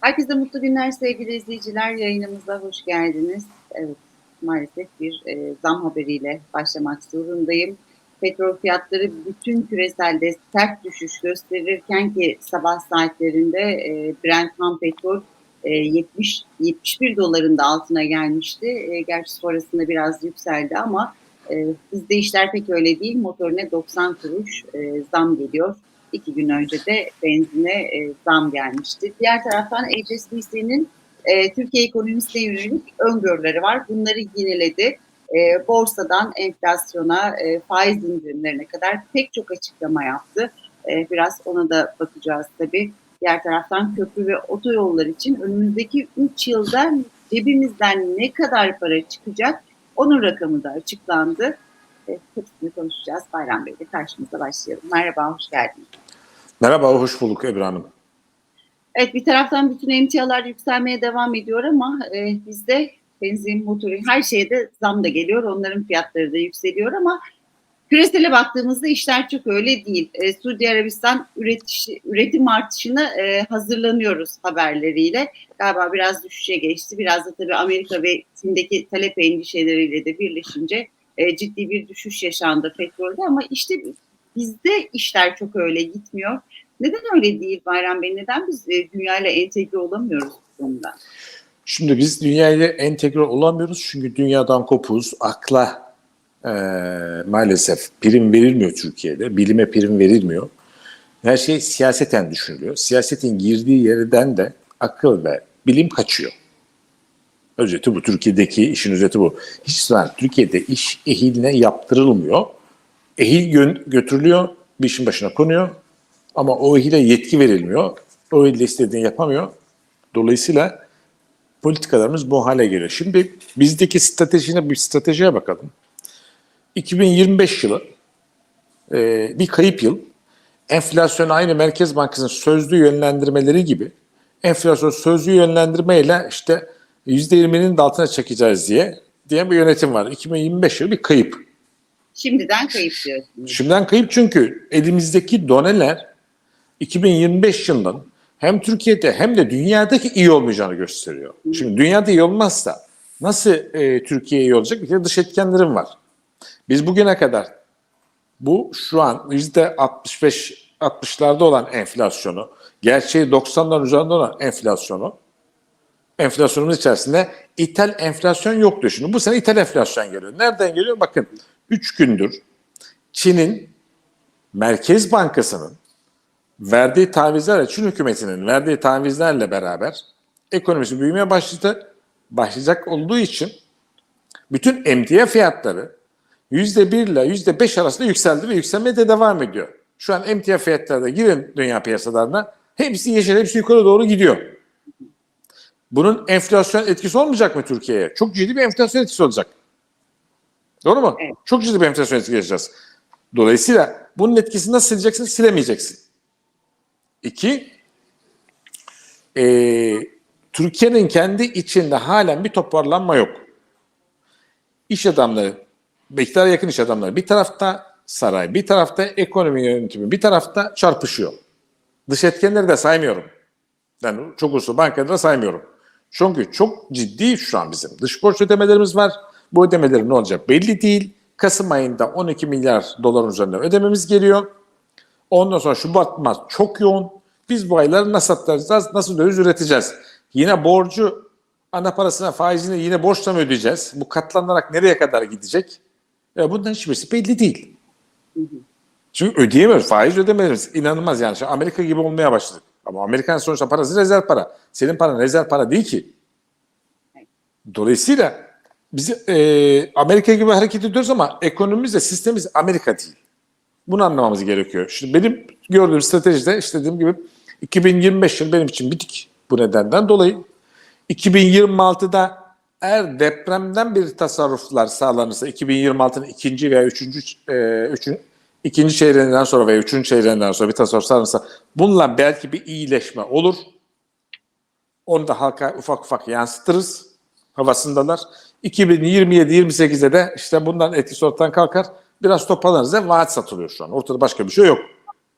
Herkese mutlu günler sevgili izleyiciler. Yayınımıza hoş geldiniz. Evet, maalesef bir e, zam haberiyle başlamak zorundayım. Petrol fiyatları bütün küreselde sert düşüş gösterirken ki sabah saatlerinde e, Brent ham petrol e, 70 71 doların da altına gelmişti. E, gerçi sonrasında biraz yükseldi ama e, bizde işler pek öyle değil. Motorine 90 kuruş e, zam geliyor. İki gün önce de benzine e, zam gelmişti. Diğer taraftan HSBC'nin e, Türkiye ekonomisine yönelik öngörüleri var. Bunları yineledi. E, borsadan enflasyona, e, faiz indirimlerine kadar pek çok açıklama yaptı. E, biraz ona da bakacağız tabii. Diğer taraftan köprü ve otoyollar için önümüzdeki 3 yılda cebimizden ne kadar para çıkacak onun rakamı da açıklandı. E, hepsini konuşacağız. Bayram Bey'le karşımıza başlayalım. Merhaba, hoş geldiniz. Merhaba, hoş bulduk Ebru Hanım. Evet, bir taraftan bütün emtialar yükselmeye devam ediyor ama e, bizde benzin, motoru, her şeyde zam da geliyor. Onların fiyatları da yükseliyor ama küresele baktığımızda işler çok öyle değil. E, Suudi Arabistan üretiş, üretim artışına e, hazırlanıyoruz haberleriyle. Galiba biraz düşüşe geçti. Biraz da tabii Amerika ve Çin'deki talep endişeleriyle de birleşince e, ciddi bir düşüş yaşandı petrolde ama işte bizde işler çok öyle gitmiyor. Neden öyle değil Bayram Bey? Neden biz e, dünyayla entegre olamıyoruz bu konuda? Şimdi biz dünyayla entegre olamıyoruz çünkü dünyadan kopuz, akla e, maalesef prim verilmiyor Türkiye'de, bilime prim verilmiyor. Her şey siyaseten düşünülüyor. Siyasetin girdiği yerden de akıl ve bilim kaçıyor. Özeti bu. Türkiye'deki işin özeti bu. Hiç zaman Türkiye'de iş ehiline yaptırılmıyor. Ehil gö- götürülüyor, bir işin başına konuyor. Ama o ehile yetki verilmiyor. O ehille istediğini yapamıyor. Dolayısıyla politikalarımız bu hale geliyor. Şimdi bizdeki stratejine bir stratejiye bakalım. 2025 yılı e, bir kayıp yıl. Enflasyon aynı Merkez Bankası'nın sözlü yönlendirmeleri gibi enflasyon sözlü yönlendirmeyle işte %20'nin de altına çekeceğiz diye diye bir yönetim var. 2025 yılı bir kayıp. Şimdiden kayıp diyorsunuz. Şimdiden kayıp çünkü elimizdeki doneler 2025 yılının hem Türkiye'de hem de dünyadaki iyi olmayacağını gösteriyor. Şimdi dünyada iyi olmazsa nasıl e, Türkiye iyi olacak? Bir kere dış etkenlerim var. Biz bugüne kadar bu şu an yüzde 65 60'larda olan enflasyonu, gerçeği 90'ların üzerinde olan enflasyonu, enflasyonumuz içerisinde ithal enflasyon yoktu şimdi. Bu sene ithal enflasyon geliyor. Nereden geliyor? Bakın 3 gündür Çin'in Merkez Bankası'nın verdiği tavizlerle, Çin hükümetinin verdiği tavizlerle beraber ekonomisi büyümeye başladı. Başlayacak olduğu için bütün emtia fiyatları %1 ile %5 arasında yükseldi ve yükselmeye de devam ediyor. Şu an emtia fiyatlarına girin dünya piyasalarına hepsi yeşil, hepsi yukarı doğru gidiyor. Bunun enflasyon etkisi olmayacak mı Türkiye'ye? Çok ciddi bir enflasyon etkisi olacak. Doğru mu? Evet. Çok ciddi bir enflasyon etkisi yaşayacağız. Dolayısıyla bunun etkisini nasıl sileceksin? Silemeyeceksin. İki, eee, Türkiye'nin kendi içinde halen bir toparlanma yok. İş adamları, iktidara yakın iş adamları bir tarafta saray, bir tarafta ekonomi yönetimi, bir tarafta çarpışıyor. Dış etkenleri de saymıyorum. Ben çok uluslu bankaları da saymıyorum. Çünkü çok ciddi şu an bizim dış borç ödemelerimiz var. Bu ödemelerin ne olacak belli değil. Kasım ayında 12 milyar doların üzerinde ödememiz geliyor. Ondan sonra Şubat Mart çok yoğun. Biz bu ayları nasıl atlatacağız, nasıl döviz üreteceğiz? Yine borcu, ana parasına faizini yine borçla mı ödeyeceğiz? Bu katlanarak nereye kadar gidecek? E, bundan hiçbirisi belli değil. Çünkü ödeyemiyoruz. Faiz ödemelerimiz inanılmaz yani. Şu Amerika gibi olmaya başladık. Ama Amerikan sonuçta parası rezerv para. Senin paran rezerv para değil ki. Dolayısıyla biz e, Amerika gibi hareket ediyoruz ama ekonomimiz ve sistemimiz Amerika değil. Bunu anlamamız gerekiyor. Şimdi benim gördüğüm stratejide işte dediğim gibi 2025 yıl benim için bitik bu nedenden dolayı. 2026'da eğer depremden bir tasarruflar sağlanırsa 2026'nın ikinci veya üçüncü, e, üçün, ikinci çeyreğinden sonra veya üçüncü çeyreğinden sonra bir tasarruf sağlanırsa bununla belki bir iyileşme olur. Onu da halka ufak ufak yansıtırız. Havasındalar. 2027-28'de de işte bundan etkisi ortadan kalkar. Biraz toparlanırız da vaat satılıyor şu an. Ortada başka bir şey yok.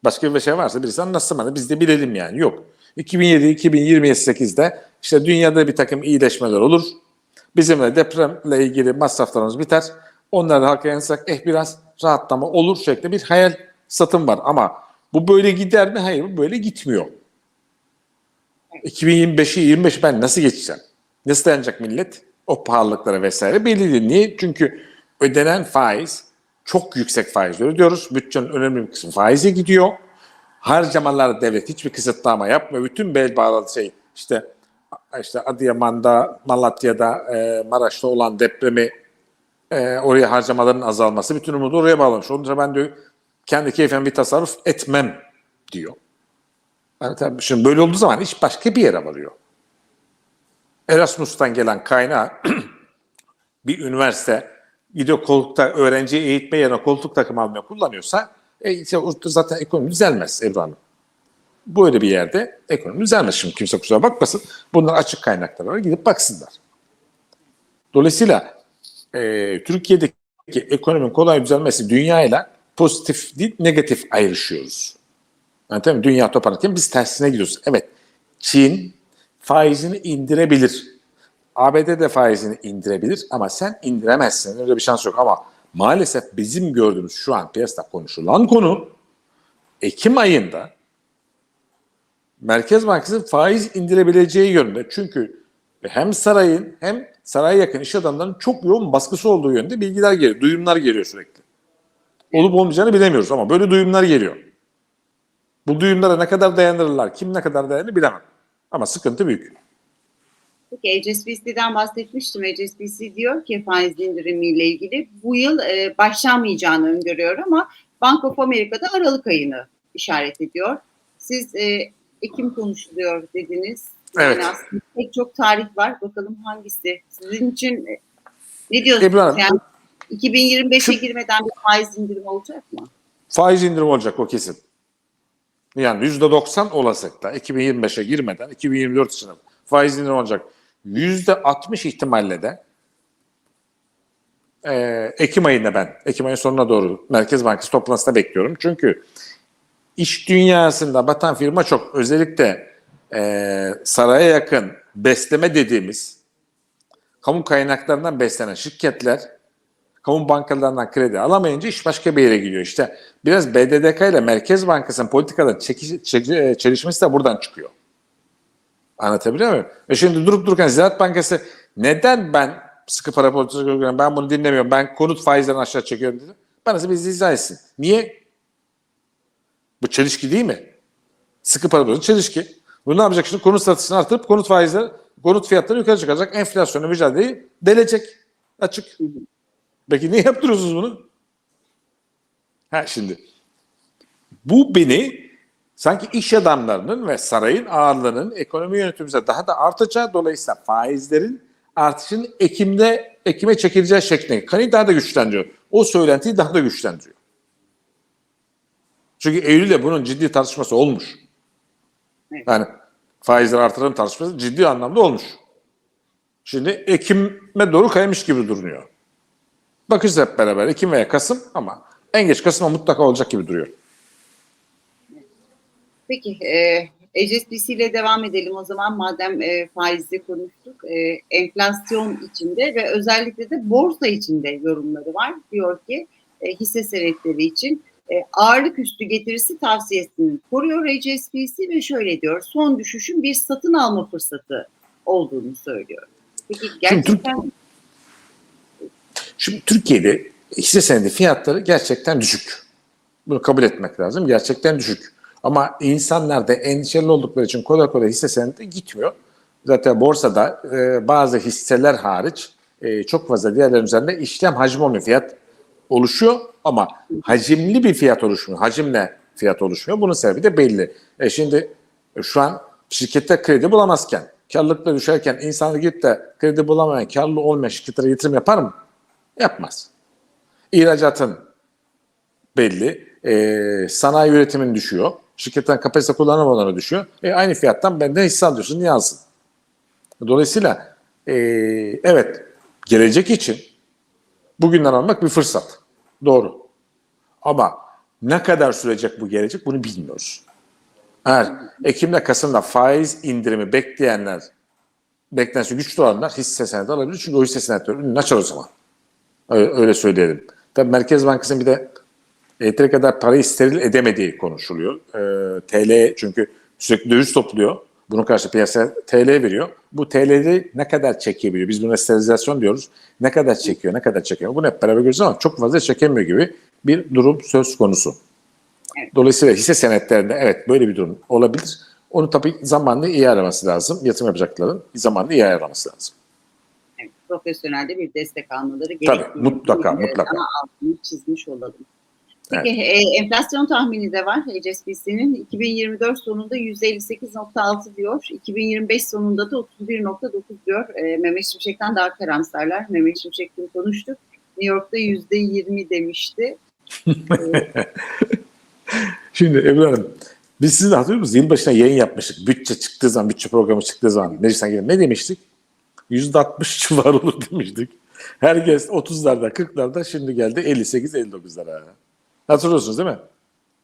Başka bir şey varsa birisi anlatsın bana. Biz de bilelim yani. Yok. 2007-2028'de işte dünyada bir takım iyileşmeler olur. Bizimle depremle ilgili masraflarımız biter. Onları halka yansısak eh biraz rahatlama olur şeklinde bir hayal satım var. Ama bu böyle gider mi? Hayır bu böyle gitmiyor. 2025'i 25 ben nasıl geçeceğim? Nasıl dayanacak millet? O pahalılıklara vesaire belli değil. Niye? Çünkü ödenen faiz çok yüksek faiz ödüyoruz. Bütçenin önemli bir kısmı faize gidiyor. Harcamalarda devlet hiçbir kısıtlama yapmıyor. Bütün bel bağlı şey işte işte Adıyaman'da, Malatya'da, e, Maraş'ta olan depremi e, oraya harcamaların azalması bütün umudu oraya bağlamış. Onun için ben diyor kendi keyfen bir tasarruf etmem diyor. Yani tabii şimdi böyle olduğu zaman iş başka bir yere varıyor. Erasmus'tan gelen kaynağı bir üniversite gidiyor koltukta öğrenciyi eğitme yerine koltuk takım almaya kullanıyorsa e, işte zaten ekonomi düzelmez Ebru Hanım. Böyle bir yerde ekonomi düzelmez şimdi kimse kusura bakmasın. Bunlar açık kaynaklar var gidip baksınlar. Dolayısıyla e, Türkiye'deki ekonominin kolay düzelmesi dünyayla pozitif değil negatif ayrışıyoruz. Yani tabii dünya toparlanırken biz tersine gidiyoruz. Evet Çin faizini indirebilir. ABD de faizini indirebilir ama sen indiremezsin. Öyle bir şans yok ama maalesef bizim gördüğümüz şu an piyasada konuşulan konu Ekim ayında Merkez Bankası faiz indirebileceği yönünde. Çünkü hem sarayın hem saraya yakın iş adamlarının çok yoğun baskısı olduğu yönde bilgiler geliyor, duyumlar geliyor sürekli. Olup olmayacağını bilemiyoruz ama böyle duyumlar geliyor. Bu duyumlara ne kadar dayanırlar, kim ne kadar dayanır bilemem. Ama sıkıntı büyük. Peki HSBC'den bahsetmiştim. HSBC diyor ki faiz indirimiyle ilgili bu yıl e, başlamayacağını öngörüyor ama Bank of America'da Aralık ayını işaret ediyor. Siz e, Ekim konuşuluyor dediniz. Yani Evet. aslında pek çok tarih var. Bakalım hangisi? Sizin için e, ne diyorsunuz? Hanım, yani 2025'e şu- girmeden bir faiz indirimi olacak mı? Faiz indirim olacak o kesin. Yani %90 olasılıkla 2025'e girmeden 2024 için faiz indirim olacak. %60 ihtimalle de e, Ekim ayında ben, Ekim ayının sonuna doğru Merkez Bankası toplantısında bekliyorum. Çünkü iş dünyasında batan firma çok. Özellikle e, saraya yakın besleme dediğimiz kamu kaynaklarından beslenen şirketler kamu bankalarından kredi alamayınca iş başka bir yere gidiyor. İşte biraz BDDK ile Merkez Bankası'nın politikaların çekiş, çeki- çelişmesi de buradan çıkıyor. Anlatabiliyor muyum? E şimdi durup dururken Ziraat Bankası neden ben sıkı para politikası uyguluyorum, ben bunu dinlemiyorum, ben konut faizlerini aşağı çekiyorum dedi. Bana bir izah etsin. Niye? Bu çelişki değil mi? Sıkı para politikası çelişki. Bu ne yapacak şimdi? Konut satışını artırıp konut faizleri, konut fiyatları yukarı çıkacak. Enflasyonla mücadeleyi delecek. Açık. Peki niye yaptırıyorsunuz bunu? Ha şimdi bu beni sanki iş adamlarının ve sarayın ağırlığının ekonomi yönetimimize daha da artacağı dolayısıyla faizlerin artışının Ekim'de Ekim'e çekileceği şeklinde kanı daha da güçlendiriyor. O söylentiyi daha da güçlendiriyor. Çünkü Eylül'de bunun ciddi tartışması olmuş. Yani faizleri artıralım tartışması ciddi anlamda olmuş. Şimdi Ekim'e doğru kaymış gibi duruyor. Bakacağız hep beraber Ekim veya Kasım ama en geç Kasım'a mutlaka olacak gibi duruyor. Peki, e, HSBC ile devam edelim o zaman madem e, faizli konuştuk. E, enflasyon içinde ve özellikle de borsa içinde yorumları var. Diyor ki e, hisse senetleri için e, ağırlık üstü getirisi tavsiyesini koruyor HSBC ve şöyle diyor. Son düşüşün bir satın alma fırsatı olduğunu söylüyor. Peki gerçekten Şimdi Türkiye'de hisse senedi fiyatları gerçekten düşük. Bunu kabul etmek lazım. Gerçekten düşük. Ama insanlar da endişeli oldukları için kolay kolay hisse senedi gitmiyor. Zaten borsada e, bazı hisseler hariç e, çok fazla diğerlerin üzerinde işlem hacmi olmuyor. Fiyat oluşuyor ama hacimli bir fiyat oluşmuyor. Hacimle fiyat oluşmuyor. Bunun sebebi de belli. E şimdi e, şu an şirkette kredi bulamazken, karlılıkla düşerken insanlar gidip de kredi bulamayan, karlı olmayan şirketlere yatırım yapar mı? Yapmaz. İhracatın belli. E, sanayi üretimin düşüyor. Şirketten kapasite kullanım oranı düşüyor. E, aynı fiyattan benden hisse alıyorsun. Niye alsın? Dolayısıyla e, evet gelecek için bugünden almak bir fırsat. Doğru. Ama ne kadar sürecek bu gelecek bunu bilmiyoruz. Eğer Ekim'de Kasım'da faiz indirimi bekleyenler beklentisi güçlü olanlar hisse senedi alabilir. Çünkü o hisse senetleri önünü açar o zaman. Öyle, öyle söyleyelim. Tabii Merkez Bankası'nın bir de yeteri kadar parayı steril edemediği konuşuluyor. Ee, TL çünkü sürekli döviz topluyor. Bunun karşı piyasa TL veriyor. Bu TL'de ne kadar çekebiliyor? Biz buna sterilizasyon diyoruz. Ne kadar çekiyor, ne kadar çekiyor? Bunu hep beraber göreceğiz ama çok fazla çekemiyor gibi bir durum söz konusu. Dolayısıyla hisse senetlerinde evet böyle bir durum olabilir. Onu tabii zamanlı iyi araması lazım. Yatırım yapacakların zamanlı iyi araması lazım. Evet, profesyonelde bir destek almaları Tabii, gerekiyor. mutlaka, Bir, e, mutlaka. Daha altını çizmiş olalım. Peki e, enflasyon tahmini de var HSBC'nin. 2024 sonunda %58.6 diyor. 2025 sonunda da 31.9 diyor. E, Mehmet Şimşek'ten daha karamsarlar. Mehmet Şimşek'le konuştuk. New York'ta %20 demişti. Şimdi Ebru Hanım, biz sizinle hatırlıyor musunuz? Yılbaşına yayın yapmıştık. Bütçe çıktığı zaman, bütçe programı çıktığı zaman meclisten gelip ne demiştik? %60 civarı olur demiştik. Herkes 30'larda, 40'larda şimdi geldi 58-59'lara. Hatırlıyorsunuz değil mi?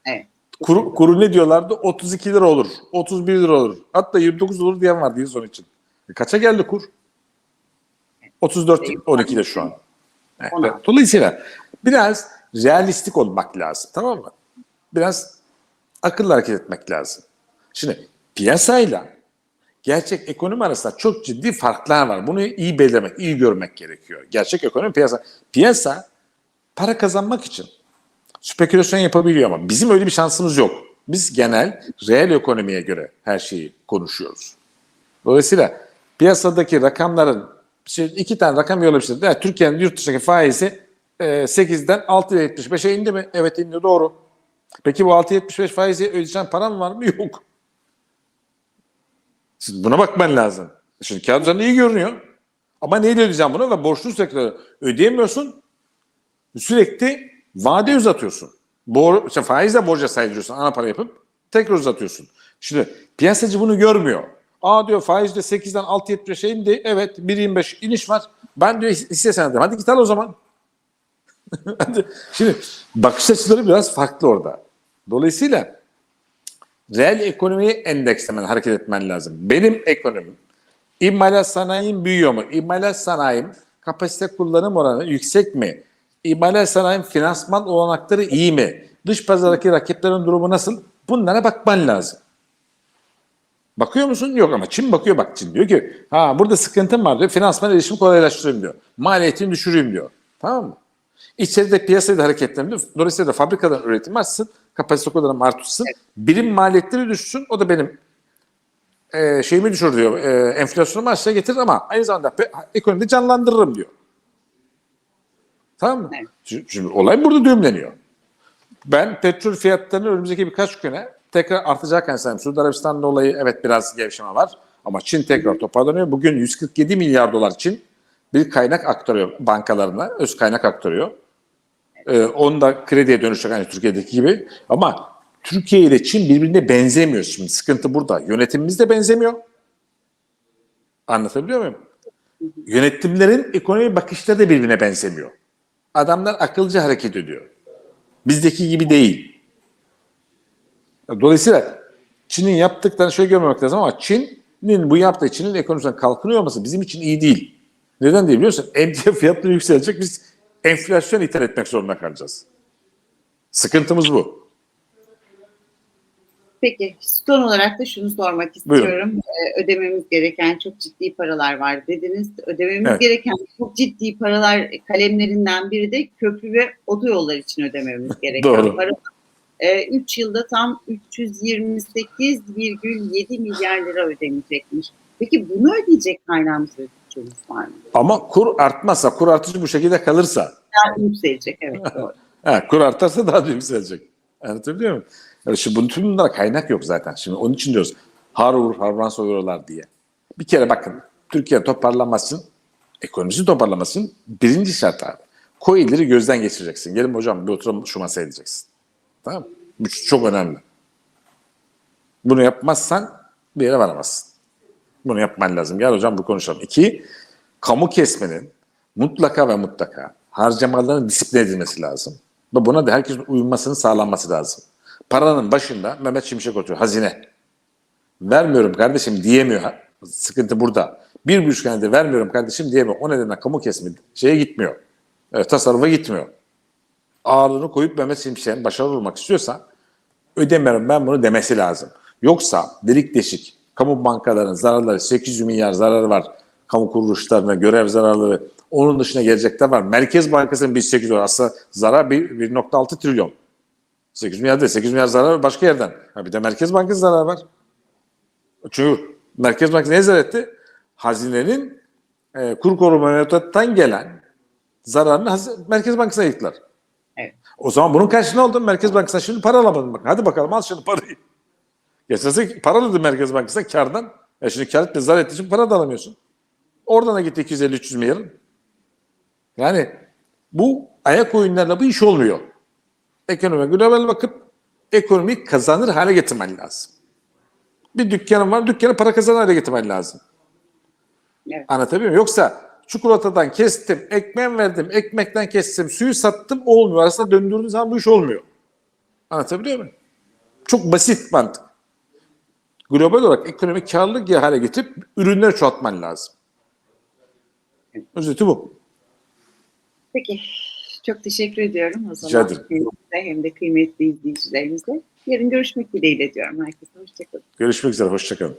Evet. Kuru, kuru ne diyorlardı? 32 lira olur, 31 lira olur. Hatta 29 olur diyen vardı yıl sonu için. E kaça geldi kur? 34 12'de şu an. Evet. Dolayısıyla biraz realistik olmak lazım. Tamam mı? Biraz akıllı hareket etmek lazım. Şimdi piyasayla gerçek ekonomi arasında çok ciddi farklar var. Bunu iyi belirlemek, iyi görmek gerekiyor. Gerçek ekonomi piyasa. Piyasa para kazanmak için spekülasyon yapabiliyor ama bizim öyle bir şansımız yok. Biz genel reel ekonomiye göre her şeyi konuşuyoruz. Dolayısıyla piyasadaki rakamların şey, iki tane rakam yollamıştır. Yani Türkiye'nin yurt dışındaki faizi e, 8'den 6.75'e indi mi? Evet indi doğru. Peki bu 6.75 faizi ödeyeceğin param var mı? Yok. Şimdi buna bakman lazım. Şimdi kağıt üzerinde iyi görünüyor. Ama neyle ödeyeceğim bunu? Ve borçlu sürekli ödeyemiyorsun. Sürekli vade uzatıyorsun. Bor işte faizle borca saydırıyorsun ana para yapıp tekrar uzatıyorsun. Şimdi piyasacı bunu görmüyor. Aa diyor faizde 8'den 6.75'e indi. Evet 1.25 iniş var. Ben diyor hisse senedim. Hadi git al o zaman. Şimdi bakış açıları biraz farklı orada. Dolayısıyla reel ekonomiye endekslemen, hareket etmen lazım. Benim ekonomim, imalat sanayim büyüyor mu? İmalat sanayim kapasite kullanım oranı yüksek mi? İmalat sanayim finansman olanakları iyi mi? Dış pazardaki rakiplerin durumu nasıl? Bunlara bakman lazım. Bakıyor musun? Yok ama Çin bakıyor bak Çin diyor ki ha burada sıkıntım var diyor. Finansman erişimi kolaylaştırayım diyor. Maliyetini düşüreyim diyor. Tamam mı? İçeride piyasada hareketlerim diyor. Dolayısıyla da fabrikadan üretim artsın. Kapasite kullanım artsın. Birim maliyetleri düşsün. O da benim e, şeyimi düşür diyor. E, enflasyonumu aşağı getirir ama aynı zamanda ekonomide canlandırırım diyor. Tamam mı? Evet. Şimdi, olay burada düğümleniyor. Ben petrol fiyatlarının önümüzdeki birkaç güne tekrar artacak kanıtlayayım. Suudi Arabistan dolayı evet biraz gevşeme var ama Çin tekrar toparlanıyor. Bugün 147 milyar dolar Çin bir kaynak aktarıyor bankalarına, öz kaynak aktarıyor. Ee, onu da krediye dönüşecek hani Türkiye'deki gibi. Ama Türkiye ile Çin birbirine benzemiyor şimdi. Sıkıntı burada. Yönetimimiz de benzemiyor. Anlatabiliyor muyum? Yönetimlerin ekonomi bakışları da birbirine benzemiyor. Adamlar akılcı hareket ediyor. Bizdeki gibi değil. Dolayısıyla Çin'in yaptıklarını şöyle görmemek lazım ama Çin'in bu yaptığı Çin'in ekonomisinden kalkınıyor olması bizim için iyi değil. Neden diye biliyorsun? Emtia fiyatları yükselecek biz enflasyon ithal etmek zorunda kalacağız. Sıkıntımız bu. Peki son olarak da şunu sormak Buyurun. istiyorum. Ee, ödememiz gereken çok ciddi paralar var dediniz. Ödememiz Evet. gereken çok ciddi paralar kalemlerinden biri de köprü ve otoyollar için ödememiz gereken Doğru. para. 3 yılda tam 328,7 milyar lira ödenecekmiş. Peki bunu ödeyecek kaynağımız bütçemiz var mı? Ama kur artmazsa, kur artışı bu şekilde kalırsa, Daha yükselecek evet doğru. ha, kur artarsa daha da yükselecek. Anlatabiliyor muyum? Yani şimdi bunun tüm bunlara kaynak yok zaten. Şimdi onun için diyoruz har vur harman diye. Bir kere bakın Türkiye toparlanmasın, ekonomisi toparlamasın birinci şart abi. Coil'leri gözden geçireceksin. Gelin hocam bir oturalım şu masaya diyeceksin. Tamam? Bu çok önemli. Bunu yapmazsan bir yere varamazsın. Bunu yapman lazım. Gel hocam bu konuşalım. İki, kamu kesmenin mutlaka ve mutlaka harcamaların disipline edilmesi lazım. Ve buna da herkesin uyulmasının sağlanması lazım. Paranın başında Mehmet Şimşek oturuyor. Hazine. Vermiyorum kardeşim diyemiyor. Sıkıntı burada. Bir buçuk senedir vermiyorum kardeşim diyemiyor. O nedenle kamu kesimi şeye gitmiyor. Evet, tasarrufa gitmiyor. Ağırlığını koyup Mehmet Şimşek'in başarılı olmak istiyorsa ödemiyorum ben bunu demesi lazım. Yoksa delik deşik kamu bankalarının zararları 800 milyar zararı var. Kamu kuruluşlarına görev zararları onun dışına gelecekler var. Merkez Bankası'nın 1800 var. Aslında zarar bir- 1.6 trilyon. 8 milyar değil. 8 milyar zarar başka yerden. Ha bir de Merkez Bankası zararı var. Çünkü Merkez Bankası ne zarar etti? Hazinenin e, kur koruma mevduattan gelen zararını Merkez Bankası'na yıktılar. Evet. O zaman bunun karşılığında oldu. Merkez Bankası'na şimdi para alamadın bak. Hadi bakalım al şimdi parayı. Geçen sene para alıyordu Merkez Bankası'na kardan. E şimdi kar etti, zarar ettiği için para da alamıyorsun. Oradan da gitti 250-300 milyarın. Yani bu ayak oyunlarla bu iş olmuyor. Ekonomi global bakıp ekonomiyi kazanır hale getirmen lazım. Bir dükkanın var, dükkanı para kazanır hale getirmen lazım. Evet. Anlatabiliyor muyum? Yoksa çikolatadan kestim, ekmeğe verdim, ekmekten kestim, suyu sattım olmuyor. Arasında döndürdüğün zaman bu iş olmuyor. Anlatabiliyor muyum? Çok basit mantık. Global olarak ekonomi karlı hale getirip ürünleri çoğaltman lazım. Özeti bu. Peki. Çok teşekkür ediyorum o zaman. Hem de kıymetli izleyicilerimize. Yarın görüşmek dileğiyle diyorum. Herkese hoşçakalın. Görüşmek üzere, hoşçakalın.